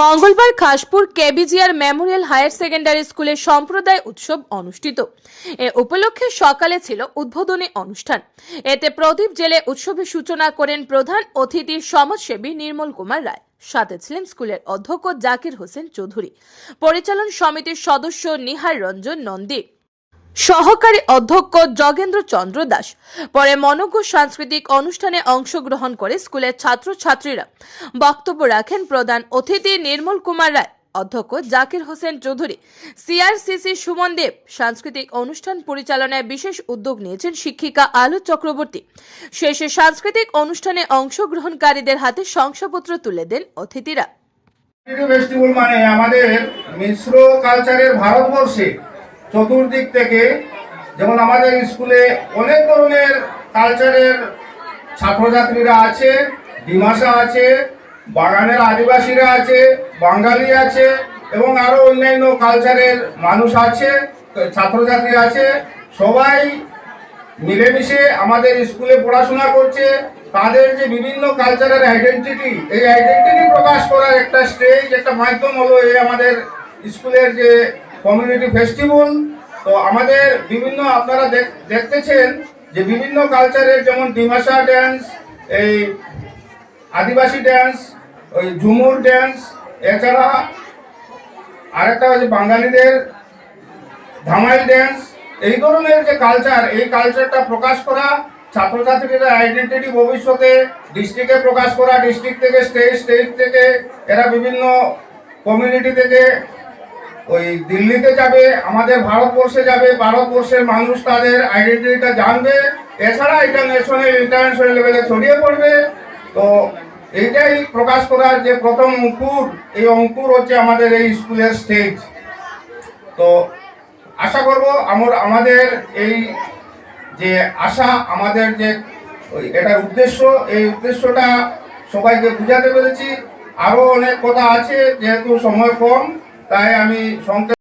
মঙ্গলবার Khaspur KBGR memorial higher secondary স্কুলে সম্প্রদায় উৎসব অনুষ্ঠিত। এ উপলক্ষে সকালে ছিল উদ্বোধনী অনুষ্ঠান। এতে প্রদীপ জেলে উৎসবের সূচনা করেন প্রধান অতিথি সমাজসেবী নির্মল কুমার রায়। সাথে ছিলেন স্কুলের অধ্যক্ষ জাকির হোসেন চৌধুরী। পরিচালন সমিতির সদস্য নিহার রঞ্জন নন্দী। সহকারী অধ্যক্ষ যোগেন্দ্র চন্দ্র দাস। পরে মনজ্ঞ সাংস্কৃতিক অনুষ্ঠানে অংশগ্রহণ করে স্কুলের ছাত্রছাত্রীরা বক্তব্য রাখেন প্রধান অতিথি নির্মল কুমার রায়, অধ্যক্ষ জাকির হোসেন চৌধুরী। সিআরসিসি সুমন দেব সাংস্কৃতিক অনুষ্ঠান পরিচালনায় বিশেষ উদ্যোগ নিয়েছেন শিক্ষিকা আলু চক্রবর্তী। শেষে সাংস্কৃতিক অনুষ্ঠানে অংশগ্রহণকারীদের হাতে শংসাপত্র তুলে দেন অতিথিরা। ফেস্টিভ্যাল মানে আমাদের মিশ্র কালচারের ভারতবর্ষে চতুর্দিক থেকে যেমন আমাদের স্কুলে অনেক ধরনের কালচারের ছাত্রছাত্রীরা আছে, ডিমাসা আছে, বাগানের আদিবাসীরা আছে, বাঙালি আছে, এবং আরও অন্যান্য কালচারের মানুষ আছে, ছাত্রছাত্রী আছে। সবাই মিলেমিশে আমাদের স্কুলে পড়াশোনা করছে। তাদের যে বিভিন্ন কালচারের আইডেন্টিটি এই আইডেন্টিটি প্রকাশ করার একটা স্টেজ একটা মাধ্যম হলো এই আমাদের স্কুলের যে কমিউনিটি ফেস্টিভ্যাল। তো আমাদের বিভিন্ন, আপনারা দেখ- দেখতেছেন যে বিভিন্ন কালচারের যেমন ডিমাসা ড্যান্স এই আদিবাসী ড্যান্স ওই ঝুমুর ড্যান্স এছাড়া আরেকটা হচ্ছে বাঙালিদের ধামাইল ড্যান্স এই ধরনের যে কালচার এই কালচারটা প্রকাশ করা ছাত্রছাত্রীদের আইডেন্টিটি ভবিষ্যতে ডিস্ট্রিক্টে প্রকাশ করা ডিস্ট্রিক্ট থেকে স্টেট স্টেট থেকে এরা বিভিন্ন কমিউনিটি থেকে ওই দিল্লিতে যাবে, আমাদের ভারতবর্ষে যাবে, ভারতবর্ষের মানুষ তাদের আইডেন্টিটিটা জানবে। এছাড়া এটা ন্যাশনাল ইন্টারন্যাশনাল লেভেলে ছড়িয়ে পড়বে। তো এইটাই প্রকাশ করার যে প্রথম অঙ্কুর, এই অঙ্কুর হচ্ছে আমাদের এই স্কুলের স্টেজ তো আশা করব আমার, আমাদের এই যে আশা, আমাদের যে এটার উদ্দেশ্য, এই উদ্দেশ্যটা সবাইকে বুঝাতে পেরেছি। আরও অনেক কথা আছে, যেহেতু সময় কম। তাই আমি সংক্ষেপে